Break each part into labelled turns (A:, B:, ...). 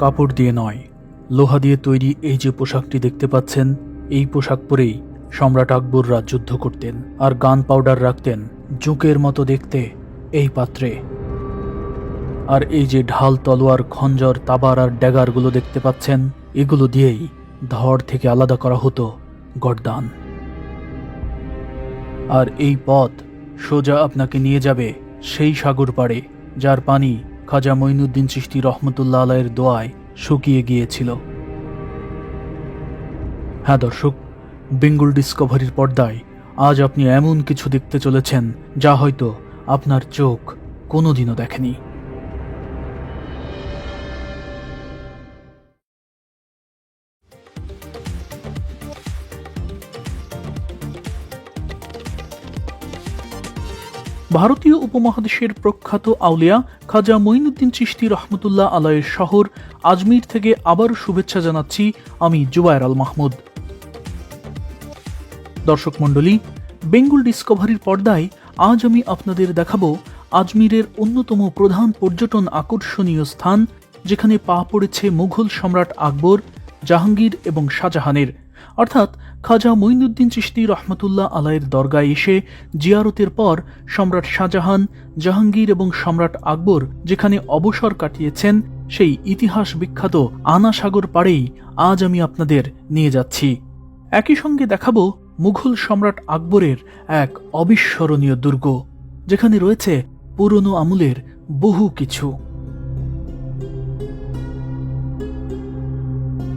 A: কাপড় দিয়ে নয়, লোহা দিয়ে তৈরি এই যে পোশাকটি দেখতে পাচ্ছেন, এই পোশাক পরেই সম্রাট আকবররা যুদ্ধ করতেন আর গান পাউডার রাখতেন জুকের মতো দেখতে এই পাত্রে। আর এই যে ঢাল, তলোয়ার, খঞ্জর, তাবার আর ড্যাগারগুলো দেখতে পাচ্ছেন, এগুলো দিয়েই ধড় থেকে আলাদা করা হতো গর্দান। আর এই পথ সোজা আপনাকে নিয়ে যাবে সেই সাগর পাড়ে, যার পানি খাজা মঈনুদ্দিন চিশতি রহমতুল্লাহ আলাইয়ের দোয়ায় শুকিয়ে গিয়েছিল। হ্যাঁ দর্শক, বেঙ্গল ডিসকভারির পর্দায় আজ আপনি এমন কিছু দেখতে চলেছেন যা হয়তো আপনার চোখ কোনোদিনও দেখেনি। ভারতীয় উপমহাদেশের প্রখ্যাত আউলিয়া খাজা মঈনুদ্দিন চিশতি রহমতুল্লাহ আলাইয়ের শহর আজমির থেকে আবার শুভেচ্ছা জানাচ্ছি আমি জুবায়ের আল মাহমুদ। দর্শক মণ্ডলী, বেঙ্গল ডিসকভারির পর্দায় আজ আমি আপনাদের দেখাবো আজমিরের অন্যতম প্রধান পর্যটন আকর্ষণীয় স্থান, যেখানে পা পড়েছে মুঘল সম্রাট আকবর, জাহাঙ্গীর এবং শাহজাহানের। অর্থাৎ খাজা মঈনুদ্দিন চিশতি রহমতুল্লাহ আলাইয়ের দরগায় এসে জিয়ারতের পর সম্রাট শাহজাহান, জাহাঙ্গীর এবং সম্রাট আকবর যেখানে অবসর কাটিয়েছেন, সেই ইতিহাস বিখ্যাত আনা সাগর পাড়েই আজ আমি আপনাদের নিয়ে যাচ্ছি। একই সঙ্গে দেখাবো মুঘল সম্রাট আকবরের এক অবিস্মরণীয় দুর্গ, যেখানে রয়েছে পুরনো আমলের বহু কিছু।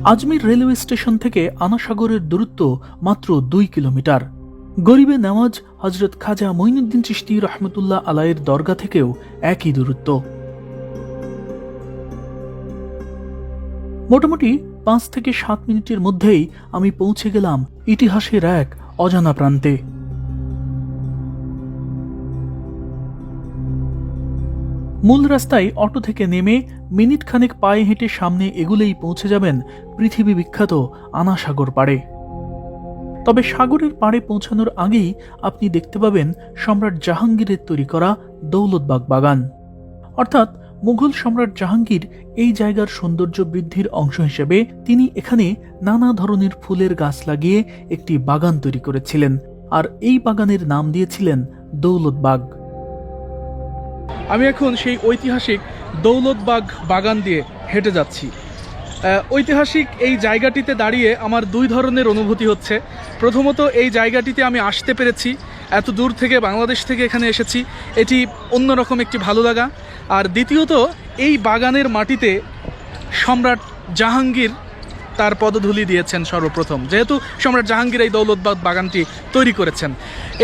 A: আজমির রেলওয়ে স্টেশন থেকে আনাসাগরের দূরত্ব মাত্র দুই কিলোমিটার। গরিবে নেওয়াজ হজরত খাজা মঈনুদ্দিন চিশতি রহমতুল্লাহ আলাইয়ের দরগা থেকেও একই দূরত্ব। মোটামুটি পাঁচ থেকে সাত মিনিটের মধ্যেই আমি পৌঁছে গেলাম ইতিহাসের এক অজানা প্রান্তে। মূল রাস্তায় অটো থেকে নেমে মিনিট খানেক পায়ে হেঁটে সামনে এগুলেই পৌঁছে যাবেন পৃথিবী বিখ্যাত আনা সাগর পাড়ে। তবে সাগরের পাড়ে পৌঁছানোর আগেই আপনি দেখতে পাবেন সম্রাট জাহাঙ্গীরের তৈরি করা দৌলতবাগ বাগান। অর্থাৎ মুঘল সম্রাট জাহাঙ্গীর এই জায়গার সৌন্দর্য বৃদ্ধির অংশ হিসেবে তিনি এখানে নানা ধরনের ফুলের গাছ লাগিয়ে একটি বাগান তৈরি করেছিলেন, আর এই বাগানের নাম দিয়েছিলেন দৌলতবাগ।
B: আমি এখন সেই ঐতিহাসিক দৌলতবাগ বাগান দিয়ে হেঁটে যাচ্ছি। ঐতিহাসিক এই জায়গাটিতে দাঁড়িয়ে আমার দুই ধরনের অনুভূতি হচ্ছে। প্রথমত, এই জায়গাটিতে আমি আসতে পেরেছি, এত দূর থেকে বাংলাদেশ থেকে এখানে এসেছি, এটি অন্যরকম একটি ভালো লাগা। আর দ্বিতীয়ত, এই বাগানের মাটিতে সম্রাট জাহাঙ্গীর তার পদধূলি দিয়েছেন সর্বপ্রথম। যেহেতু সম্রাট জাহাঙ্গীর এই দৌলতবাগ বাগানটি তৈরি করেছেন।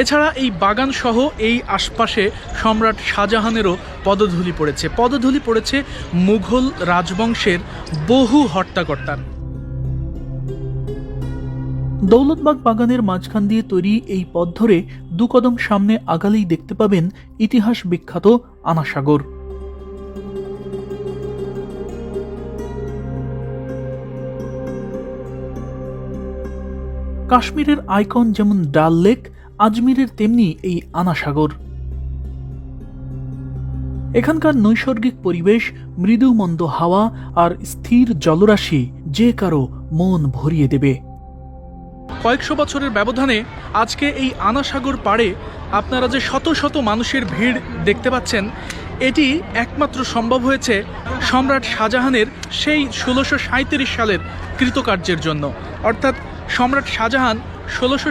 B: এছাড়া এই বাগান সহ এই আশপাশে সম্রাট শাহজাহানেরও পদধূলি পড়েছে। পদধূলি পড়েছে মুঘল রাজবংশের বহু হট্টাকর্তার
A: দৌলতবাগ বাগানের মাঝখান দিয়ে তৈরি এই পথ ধরে দু কদম সামনে আগালেই দেখতে পাবেন ইতিহাস বিখ্যাত আনাসাগর। কাশ্মীরের আইকন যেমন ডাল লেক, আজমিরের তেমনি এই আনাসাগর। এখানকার নৈসর্গিক পরিবেশ মৃদু মন্দ হাওয়া আর স্থির জলরাশি যে কারও মন ভরিয়ে দেবে।
B: কয়েকশো বছরের ব্যবধানে আজকে এই আনাসাগর পাড়ে আপনারা যে শত শত মানুষের ভিড় দেখতে পাচ্ছেন, এটি একমাত্র সম্ভব হয়েছে সম্রাট শাহজাহানের সেই ষোলোশো সাঁইত্রিশ সালের কৃতকার্যের জন্য। অর্থাৎ সম্রাট শাহজাহান ষোলোশো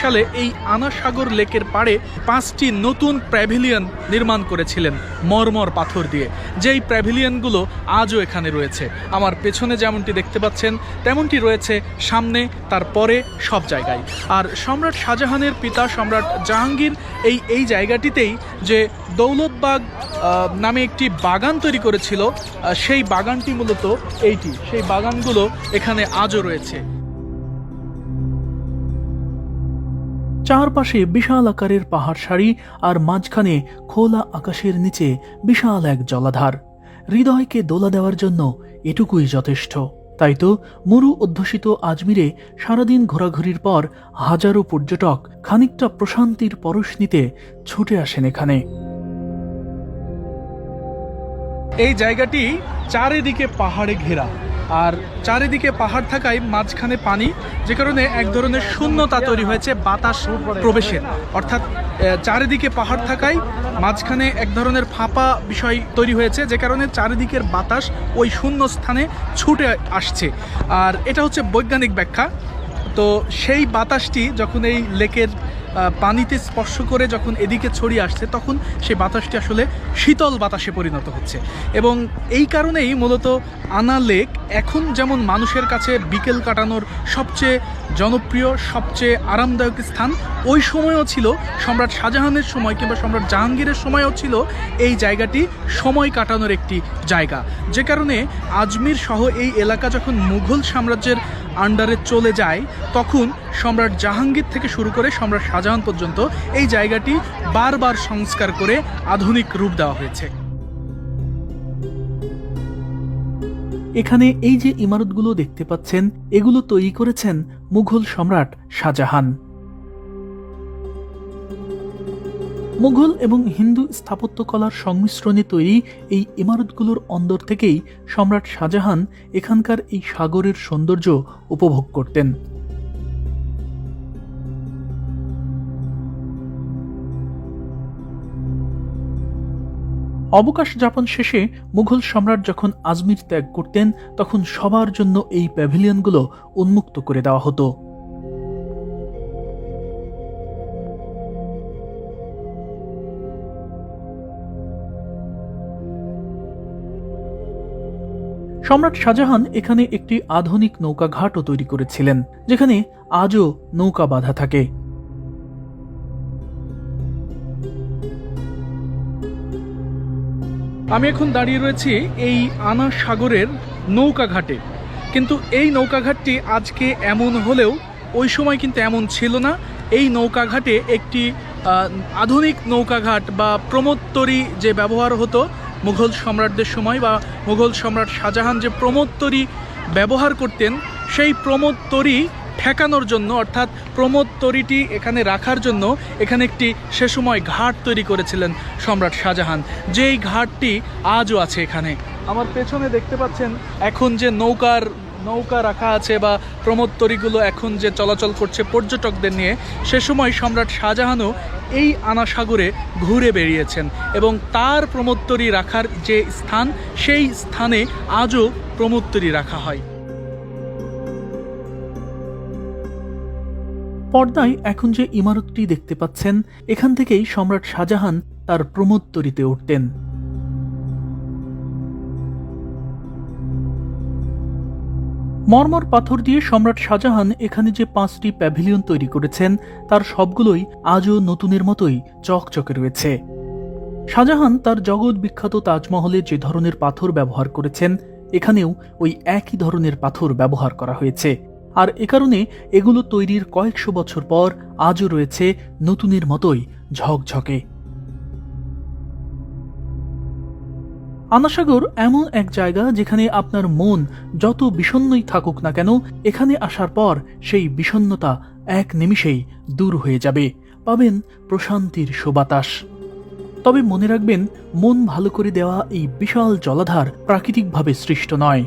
B: সালে এই আনাসাগর লেকের পাড়ে পাঁচটি নতুন প্যাভিলিয়ন নির্মাণ করেছিলেন মরমর পাথর দিয়ে। যেই প্যাভিলিয়নগুলো আজও এখানে রয়েছে। আমার পেছনে যেমনটি দেখতে পাচ্ছেন, তেমনটি রয়েছে সামনে তারপরে সব জায়গায়। আর সম্রাট শাহজাহানের পিতা সম্রাট জাহাঙ্গীর এই এই জায়গাটিতেই যে দৌলতবাগ নামে একটি বাগান তৈরি করেছিল সেই বাগানটি মূলত এইটি। সেই বাগানগুলো এখানে আজও রয়েছে।
A: চারপাশে বিশাল আকারের পাহাড় সারি আর মাঝখানে খোলা আকাশের নিচে বিশাল এক জলাধার। হৃদয়কে দোলা দেওয়ার জন্য এটুকুই যথেষ্ট। তাই তো মরু অধ্যুষিত আজমিরে সারাদিন ঘোরাঘুরির পর হাজারো পর্যটক খানিকটা প্রশান্তির পরশ নিতে ছুটে আসেন এখানে।
B: এই জায়গাটি চারিদিকে পাহাড়ে ঘেরা। আর চারিদিকে পাহাড় থাকায় মাঝখানে পানি, যে কারণে এক ধরনের শূন্যতা তৈরি হয়েছে বাতাস প্রবেশের। অর্থাৎ চারিদিকে পাহাড় থাকায় মাঝখানে এক ধরনের ফাঁপা বিষয় তৈরি হয়েছে, যে কারণে চারিদিকের বাতাস ওই শূন্য স্থানে ছুটে আসছে। আর এটা হচ্ছে বৈজ্ঞানিক ব্যাখ্যা। তো সেই বাতাসটি যখন এই লেকের পানিতে স্পর্শ করে যখন এদিকে ছড়িয়ে আসছে, তখন সেই বাতাসটি আসলে শীতল বাতাসে পরিণত হচ্ছে। এবং এই কারণেই মূলত আনা লেক এখন যেমন মানুষের কাছে বিকেল কাটানোর সবচেয়ে জনপ্রিয়, সবচেয়ে আরামদায়ক স্থান, ওই সময়ও ছিল, সম্রাট শাহজাহানের সময় কিংবা সম্রাট জাহাঙ্গীরের সময়ও ছিল, এই জায়গাটি সময় কাটানোর একটি জায়গা। যে কারণে আজমির সহ এই এলাকা যখন মুঘল সাম্রাজ্যের আন্ডারে চলে যায়, তখন সম্রাট জাহাঙ্গীর থেকে শুরু করে সম্রাট শাহজাহান পর্যন্ত এই জায়গাটি বারবার সংস্কার করে আধুনিক রূপ দেওয়া হয়েছে।
A: এখানে এই যে ইমারতগুলো দেখতে পাচ্ছেন, এগুলো তৈরি করেছেন মুঘল সম্রাট শাহজাহান। মুঘল এবং হিন্দু স্থাপত্যকলার সংমিশ্রণে তৈরি এই ইমারতগুলোর অন্দর থেকেই সম্রাট শাহজাহান এখানকার এই সাগরের সৌন্দর্য উপভোগ করতেন। অবকাশ যাপন শেষে মুঘল সম্রাট যখন আজমির ত্যাগ করতেন, তখন সবার জন্য এই প্যাভিলিয়নগুলো উন্মুক্ত করে দেওয়া হতো। সম্রাট শাহজাহান এখানে একটি আধুনিক নৌকাঘাটও তৈরি করেছিলেন, যেখানে আজও নৌকা বাঁধা থাকে।
B: আমি এখন দাঁড়িয়ে রয়েছি এই আনা সাগরের নৌকা ঘাটে। কিন্তু এই নৌকা ঘাটটি আজকে এমন হলেও ওই সময় কিন্তু এমন ছিল না। এই নৌকা ঘাটে একটি আধুনিক নৌকাঘাট বা প্রমোত্তরি যে ব্যবহার হতো মুঘল সম্রাটদের সময় বা মুঘল সম্রাট শাহজাহান যে প্রমোদ তরি ব্যবহার করতেন, সেই প্রমোদ তরি ঠেকানোর জন্য, অর্থাৎ প্রমোদ তরিটি এখানে রাখার জন্য এখানে একটি সে সময় ঘাট তৈরি করেছিলেন সম্রাট শাহজাহান। যেই ঘাটটি আজও আছে এখানে। আমার পেছনে দেখতে পাচ্ছেন এখন যে নৌকার নৌকা রাখা আছে বা প্রমোত্তরিগুলো এখন যে চলাচল করছে পর্যটকদের নিয়ে, সে সময় সম্রাট শাহজাহানও এই আনাসাগরে ঘুরে বেরিয়েছেন এবং তার প্রমোত্তরি রাখার যে স্থান, সেই স্থানে আজও প্রমোত্তরি রাখা হয়।
A: পর্দায় এখন যে ইমারতটি দেখতে পাচ্ছেন, এখান থেকেই সম্রাট শাহজাহান তার প্রমোত্তরিতে উঠতেন। মর্মর পাথর দিয়ে সম্রাট শাহজাহান এখানে যে পাঁচটি প্যাভিলিয়ন তৈরি করেছেন, তার সবগুলোই আজও নতুনের মতোই চকচকে রয়েছে। শাহজাহান তার জগৎ বিখ্যাত তাজমহলে যে ধরনের পাথর ব্যবহার করেছেন, এখানেও ওই একই ধরনের পাথর ব্যবহার করা হয়েছে। আর এ কারণে এগুলো তৈরির কয়েকশো বছর পর আজও রয়েছে নতুনের মতোই ঝকঝকে। আনাসাগর এমন এক জায়গা যেখানে আপনার মন যত বিষণ্ণই থাকুক না কেন, এখানে আসার পর সেই বিষণ্নতা এক নিমিষেই দূর হয়ে যাবে। পাবেন প্রশান্তির সুবাতাস। তবে মনে রাখবেন, মন ভালো করে দেওয়া এই বিশাল জলাধার প্রাকৃতিকভাবে সৃষ্ট নয়।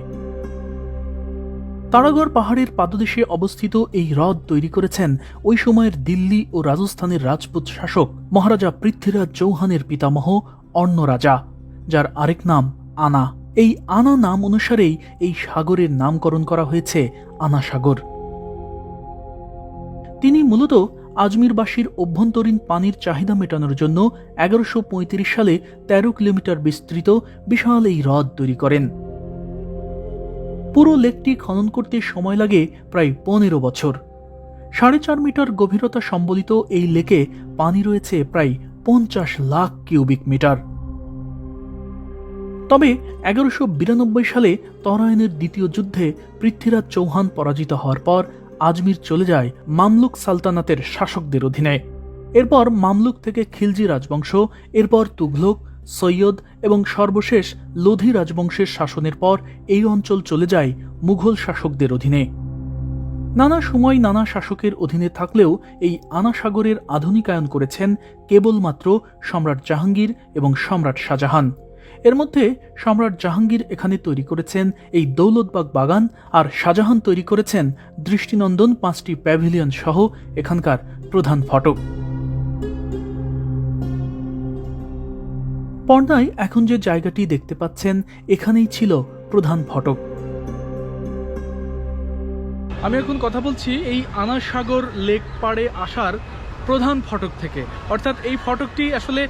A: তারাগড় পাহাড়ের পাদদেশে অবস্থিত এই হ্রদ তৈরি করেছেন ওই সময়ের দিল্লি ও রাজস্থানের রাজপুত শাসক মহারাজা পৃথ্বীরাজ চৌহানের পিতামহ অর্ণ রাজা যার আরেক নাম আনা। এই আনা নাম অনুসারেই এই সাগরের নামকরণ করা হয়েছে আনা সাগর তিনি মূলত আজমিরবাসীর অভ্যন্তরীণ পানির চাহিদা মেটানোর জন্য এগারোশো পঁয়ত্রিশ সালে ১৩ কিলোমিটার বিস্তৃত বিশাল এই হ্রদ তৈরি করেন। পুরো লেকটি খনন করতে সময় লাগে প্রায় পনেরো বছর। সাড়ে চার মিটার গভীরতা সম্বলিত এই লেকে পানি রয়েছে প্রায় পঞ্চাশ লাখ কিউবিক মিটার। তবে এগারোশো বিরানব্বই সালে তরায়নের দ্বিতীয় যুদ্ধে পৃথ্বীরাজ চৌহান পরাজিত হওয়ার পর আজমির চলে যায় মামলুক সালতানাতের শাসকদের অধীনে। এরপর মামলুক থেকে খিলজি রাজবংশ, এরপর তুঘলক, সৈয়দ এবং সর্বশেষ লোধি রাজবংশের শাসনের পর এই অঞ্চল চলে যায় মুঘল শাসকদের অধীনে। নানা সময় নানা শাসকের অধীনে থাকলেও এই আনাসাগরের আধুনিকায়ন করেছেন কেবলমাত্র সম্রাট জাহাঙ্গীর এবং সম্রাট শাহজাহান। এর মধ্যে সম্রাট জাহাঙ্গীর এখানে তৈরি করেছেন এই দৌলতবাগ বাগান আর শাহজাহান তৈরি করেছেন দৃষ্টিনন্দন পাঁচটি প্যাভিলিয়ন সহ এখানকার প্রধান ফটক। পর্দায় এখন যে জায়গাটি দেখতে পাচ্ছেন, এখানেই ছিল প্রধান ফটক।
B: আমি এখন কথা বলছি এই আনাসাগর লেক পাড়ে আসার প্রধান ফটক থেকে। অর্থাৎ এই ফটকটি আসলে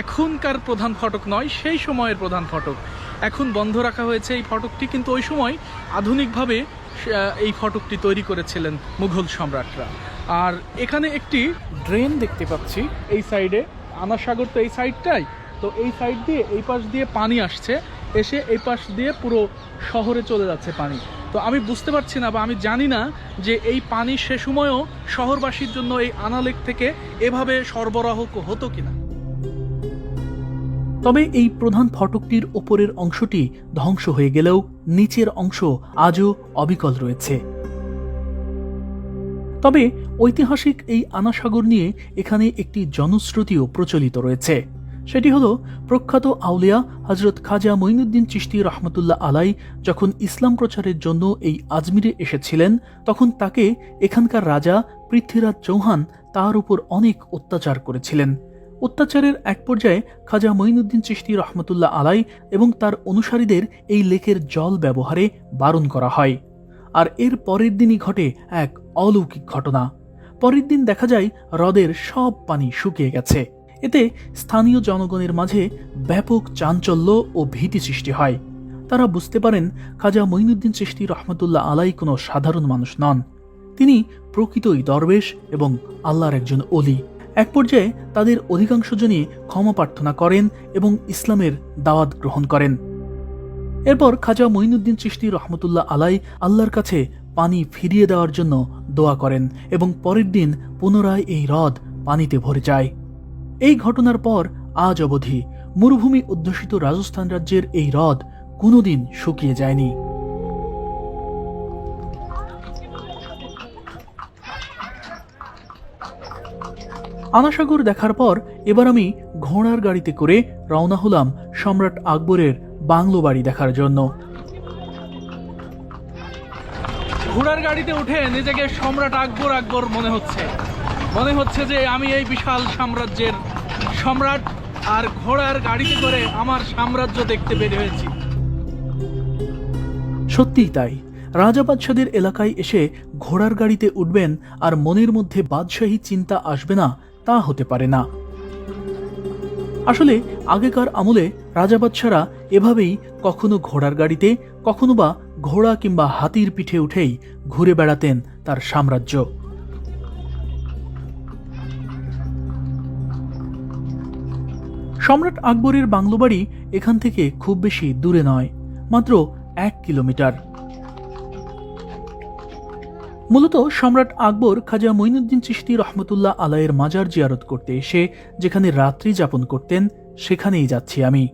B: এখনকার প্রধান ফটক নয়, সেই সময়ের প্রধান ফটক। এখন বন্ধ রাখা হয়েছে এই ফটকটি, কিন্তু ওই সময় আধুনিকভাবে এই ফটকটি তৈরি করেছিলেন মুঘল সম্রাটরা। আর এখানে একটি ড্রেন দেখতে পাচ্ছি, এই সাইডে। আনাসাগর তো এই সাইডটাই। তো এই সাইড দিয়ে, এই পাশ দিয়ে পানি আসছে, এসে এই পাশ দিয়ে পুরো শহরে চলে যাচ্ছে পানি। তো আমি বুঝতে পারছি না বা আমি জানি না যে এই পানি সে সময়ও শহরবাসীর জন্য এই আনালেক থেকে এভাবে সরবরাহ হতো কিনা।
A: তবে এই প্রধান ফটকটির ওপরের অংশটি ধ্বংস হয়ে গেলেও নিচের অংশ আজও অবিকল রয়েছে। তবে ঐতিহাসিক এই আনাসাগর নিয়ে এখানে একটি জনশ্রুতিও প্রচলিত রয়েছে। সেটি হলো, প্রখ্যাত আউলিয়া হজরত খাজা মঈনুদ্দিন চিশতি রহমতুল্লাহ আলাই যখন ইসলাম প্রচারের জন্য এই আজমিরে এসেছিলেন, তখন তাকে এখানকার রাজা পৃথ্বীরাজ চৌহান তার উপর অনেক অত্যাচার করেছিলেন। অত্যাচারের এক পর্যায়ে খাজা মঈনুদ্দিন চিশতি রহমতুল্লাহ আলাই এবং তার অনুসারীদের এই লেকের জল ব্যবহারে বারণ করা হয়। আর এর পরের দিনই ঘটে এক অলৌকিক ঘটনা। পরের দিন দেখা যায় হ্রদের সব পানি শুকিয়ে গেছে। এতে স্থানীয় জনগণের মাঝে ব্যাপক চাঞ্চল্য ও ভীতি সৃষ্টি হয়। তারা বুঝতে পারেন খাজা মঈনুদ্দিন চিশতি রহমতুল্লাহ আলাই কোনো সাধারণ মানুষ নন। তিনি প্রকৃতই দরবেশ এবং আল্লাহর একজন অলি। এক পর্যায়ে তাদের অধিকাংশ জনই ক্ষমা প্রার্থনা করেন এবং ইসলামের দাওয়াত গ্রহণ করেন। এরপর খাজা মঈনুদ্দিন চিশতি রহমতুল্লাহ আলাই আল্লাহর কাছে পানি ফিরিয়ে দেওয়ার জন্য দোয়া করেন এবং পরের দিন পুনরায় এই হ্রদ পানিতে ভরে যায়। এই ঘটনার পর আজ অবধি মরুভূমি অধ্যুষিত রাজস্থান রাজ্যের এই হ্রদ কোনোদিন শুকিয়ে যায়নি। আনাসাগর দেখার পর এবার আমি ঘোড়ার গাড়িতে করে রওনা হলাম সম্রাট আকবরের বাংলো বাড়ি দেখার জন্য।
B: ঘোড়ার গাড়িতে উঠে নিজেকে সম্রাট আকবর আকবর মনে হচ্ছে। মনে হচ্ছে যে আমি এই বিশাল সাম্রাজ্যের সম্রাট আর ঘোড়ার গাড়িতে করে আমার সাম্রাজ্য দেখতে বের হয়েছি।
A: সত্যিই তাই। রাজা বাদশাদের এলাকায় এসে ঘোড়ার গাড়িতে উঠবেন আর মনের মধ্যে বাদশাহী চিন্তা আসবে না তা হতে পারে না। আসলে আগেকার আমলে রাজা বাদশারা এভাবেই কখনো ঘোড়ার গাড়িতে, কখনো বা ঘোড়া কিংবা হাতির পিঠে উঠেই ঘুরে বেড়াতেন তার সাম্রাজ্য। সম্রাট আকবরের বাংলো বাড়ি এখান থেকে খুব বেশি দূরে নয়, মাত্র এক কিলোমিটার। মূলত সম্রাট আকবর খাজা মঈনুদ্দিন চিশতি রহমতুল্লাহ আলাইয়ের মাজার জিয়ারত করতে এসে যেখানে রাত্রি যাপন করতেন, সেখানেই যাচ্ছি আমি।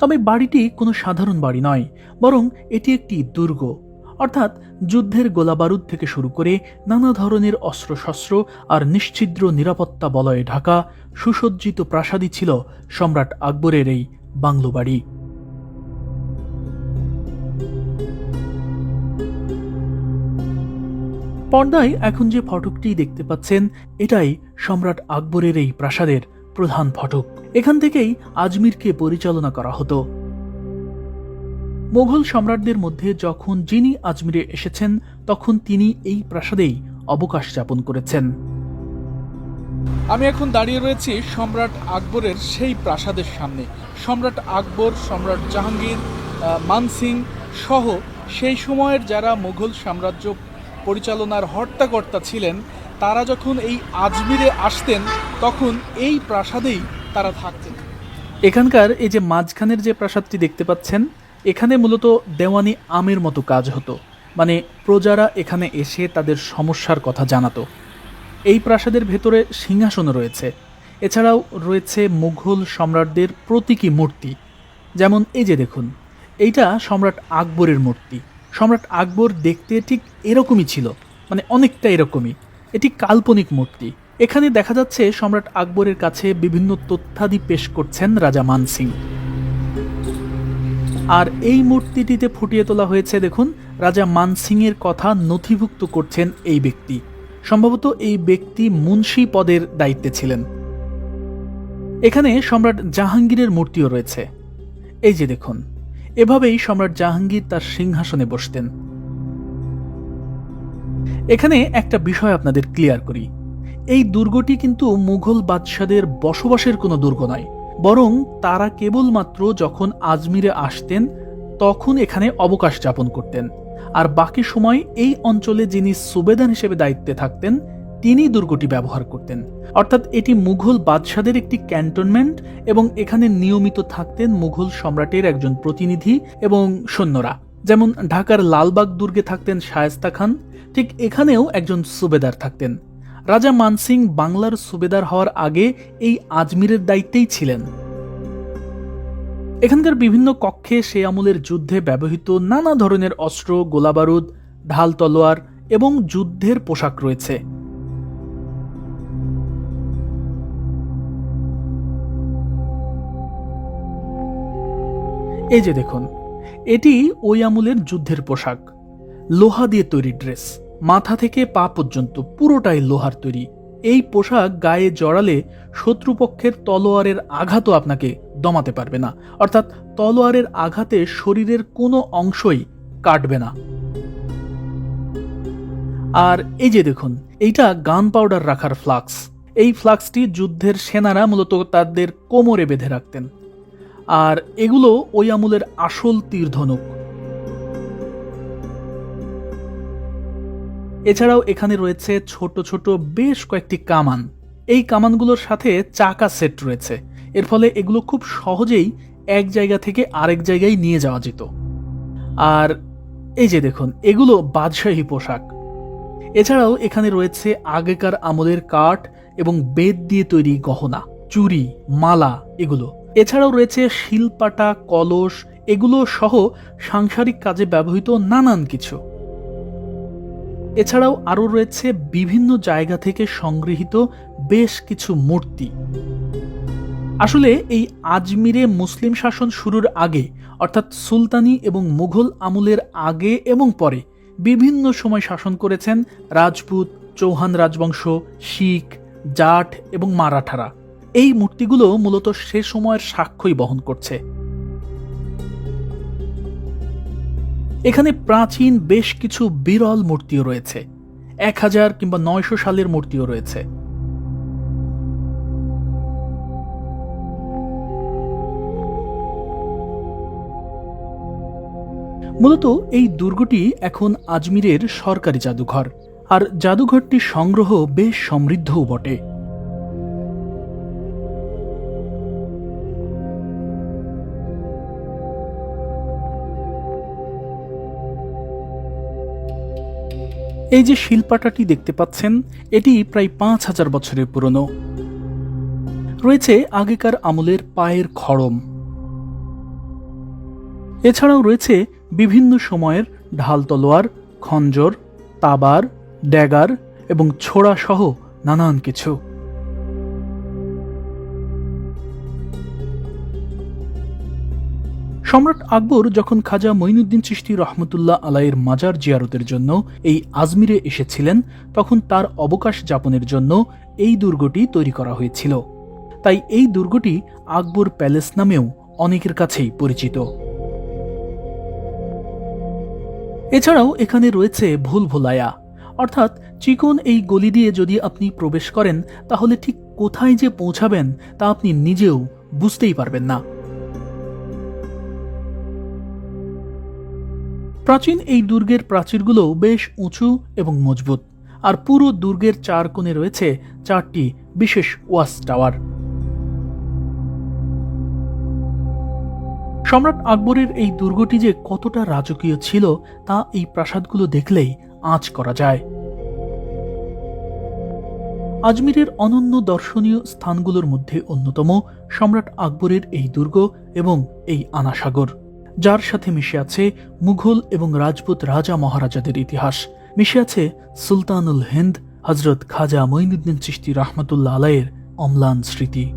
A: তবে বাড়িটি কোনো সাধারণ বাড়ি নয়, বরং এটি একটি দুর্গ। অর্থাৎ যুদ্ধের গোলাবারুদ থেকে শুরু করে নানা ধরনের অস্ত্রশস্ত্র আর নিশ্ছিদ্র নিরাপত্তা বলয়ে ঢাকা সুসজ্জিত প্রাসাদই ছিল সম্রাট আকবরের এই বাংলো বাড়ি। পর্দায় এখন যে ফটকটি দেখতে পাচ্ছেন, এটাই সম্রাট আকবরের এই প্রাসাদের প্রধান ফটক। এখান থেকেই আজমিরকে পরিচালনা করা হতো। মোগল সম্রাটদের মধ্যে যখন যিনি আজমিরে এসেছেন, তখন তিনি এই প্রাসাদেই অবকাশ যাপন করেছেন।
B: আমি এখন দাঁড়িয়ে রয়েছি সম্রাট আকবরের সেই প্রাসাদের সামনে। সম্রাট আকবর, সম্রাট জাহাঙ্গীর মানসিং সহ সেই সময়ের যারা মুঘল সাম্রাজ্য পরিচালনার হর্তাকর্তা ছিলেন, তারা যখন এই আজমিরে আসতেন, তখন এই প্রাসাদেই তারা থাকতেন।
A: এখানকার এই যে মাঝখানের যে প্রাসাদটি দেখতে পাচ্ছেন, এখানে মূলত দেওয়ানি আমের মতো কাজ হতো। মানে প্রজারা এখানে এসে তাদের সমস্যার কথা জানাতো। এই প্রাসাদের ভেতরে সিংহাসন রয়েছে। এছাড়াও রয়েছে মুঘল সম্রাটদের প্রতীকী মূর্তি। যেমন এই যে দেখুন, এইটা সম্রাট আকবরের মূর্তি। সম্রাট আকবর দেখতে ঠিক এরকমই ছিল মানে অনেকটা এরকমই। এটি কাল্পনিক মূর্তি। এখানে দেখা যাচ্ছে সম্রাট আকবরের কাছে বিভিন্ন তথ্যাদি পেশ করছেন রাজা মানসিং আর এই মূর্তিটিতে ফুটিয়ে তোলা হয়েছে, দেখুন, রাজা মানসিংয়ের কথা নথিভুক্ত করছেন এই ব্যক্তি। সম্ভবত এই ব্যক্তি মুন্সি পদের দায়িত্বে ছিলেন। এখানে সম্রাট জাহাঙ্গীরের মূর্তিও রয়েছে। এই যে দেখুন এভাবেই সম্রাট জাহাঙ্গীর তার সিংহাসনে বসতেন। এখানে একটা বিষয় আপনাদের ক্লিয়ার করি। এই দুর্গটি কিন্তু মুঘল বাদশাদের বসবাসের কোনো দুর্গ নয়। বরং তারা কেবলমাত্র যখন আজমিরে আসতেন, তখন এখানে অবকাশ যাপন করতেন। আর বাকি সময় এই অঞ্চলে যিনি সুবেদান হিসেবে দায়িত্বে থাকতেন তিনি দুর্গটি ব্যবহার করতেন। অর্থাৎ এটি মুঘল বাদশাদের একটি ক্যান্টনমেন্ট এবং এখানে নিয়মিত থাকতেন মুঘল সম্রাটের একজন প্রতিনিধি এবং সৈন্যরা। যেমন ঢাকার লালবাগ দুর্গে থাকতেন শায়েস্তা খান, ঠিক এখানেও একজন সুবেদার থাকতেন। রাজা মানসিং বাংলার সুবেদার হওয়ার আগে এই আজমিরের দায়িত্বেই ছিলেন। এখানকার বিভিন্ন কক্ষে সে আমলের যুদ্ধে ব্যবহৃত নানা ধরনের অস্ত্র, গোলাবারুদ, ঢাল তলোয়ার এবং যুদ্ধের পোশাক রয়েছে। এই যে দেখুন, এটি ওই আমলের যুদ্ধের পোশাক। লোহা দিয়ে তৈরি ড্রেস। মাথা থেকে পা পর্যন্ত পুরোটাই লোহার তৈরি। এই পোশাক গায়ে জড়ালে শত্রুপক্ষের তলোয়ারের আঘাতও আপনাকে দমাতে পারবে না। অর্থাৎ তলোয়ারের আঘাতে শরীরের কোনো অংশই কাটবে না। আর এই যে দেখুন, এইটা গান পাউডার রাখার ফ্লাক্স। এই ফ্লাক্সটি যুদ্ধের সেনারা মূলত তাদের কোমরে বেঁধে রাখতেন। আর এগুলো ওই আমলের আসল তীরধনুক। এছাড়াও এখানে রয়েছে ছোট ছোট বেশ কয়েকটি কামান। এই কামানগুলোর সাথে চাকা সেট রয়েছে। এর ফলে এগুলো খুব সহজেই এক জায়গা থেকে আরেক জায়গায় নিয়ে যাওয়া যেত। আর এই যে দেখুন, এগুলো বাদশাহী পোশাক। এছাড়াও এখানে রয়েছে আগেকার আমলের কাঠ এবং বেদ দিয়ে তৈরি গহনা চুরি মালা, এগুলো। এছাড়াও রয়েছে শিলপাটা, কলস, এগুলো সহ সাংসারিক কাজে ব্যবহৃত নানান কিছু। এছাড়াও আরও রয়েছে বিভিন্ন জায়গা থেকে সংগৃহীত বেশ কিছু মূর্তি। আসলে এই আজমিরে মুসলিম শাসন শুরুর আগে, অর্থাৎ সুলতানি এবং মুঘল আমলের আগে এবং পরে, বিভিন্ন সময় শাসন করেছেন রাজপুত, চৌহান রাজবংশ, শিখ, জাট এবং মারাঠারা। এই মূর্তিগুলো মূলত সে সময়ের সাক্ষ্যই বহন করছে। এখানে প্রাচীন বেশ কিছু বিরল মূর্তিও রয়েছে। এক হাজার কিংবা নয়শো সালের মূর্তিও রয়েছে। মূলত এই দুর্গটি এখন আজমিরের সরকারি জাদুঘর। আর জাদুঘরটির সংগ্রহ বেশ সমৃদ্ধও বটে। এই যে শিল্পাটাটি দেখতে পাচ্ছেন, এটি প্রায় পাঁচ হাজার বছরের পুরনো। রয়েছে আগেকার আমলের পায়ের খড়ম। এছাড়াও রয়েছে বিভিন্ন সময়ের ঢাল তলোয়ার, খঞ্জর, তাবার, ড্যাগার এবং ছোড়া সহ নানান কিছু। সম্রাট আকবর যখন খাজা মঈনুদ্দিন চিশতি রহমতুল্লাহ আলাইয়ের মাজার জিয়ারতের জন্য এই আজমিরে এসেছিলেন, তখন তার অবকাশ যাপনের জন্য এই দুর্গটি তৈরি করা হয়েছিল। তাই এই দুর্গটি আকবর প্যালেস নামেও অনেকের কাছেই পরিচিত। এছাড়াও এখানে রয়েছে ভুল ভোলায়া। অর্থাৎ চিকন এই গলি দিয়ে যদি আপনি প্রবেশ করেন, তাহলে ঠিক কোথায় যে পৌঁছাবেন তা আপনি নিজেও বুঝতেই পারবেন না। প্রাচীন এই দুর্গের প্রাচীরগুলো বেশ উঁচু এবং মজবুত, আর পুরো দুর্গের চার কোণে রয়েছে চারটি বিশেষ ওয়াচ টাওয়ার। সম্রাট আকবরের এই দুর্গটি যে কতটা রাজকীয় ছিল, তা এই প্রাসাদগুলো দেখলেই আঁচ করা যায়। আজমিরের অনন্য দর্শনীয় স্থানগুলোর মধ্যে অন্যতম সম্রাট আকবরের এই দুর্গ এবং এই আনাসাগর। যার সাথে মিশে আছে মুঘল এবং রাজপুত রাজা মহারাজাদের ইতিহাস। মিশে আছে সুলতানুল হিন্দ হজরত খাজা মঈনুদ্দিন চিস্তি রহমতুল্লা আলাইয়ের অম্লান স্মৃতি।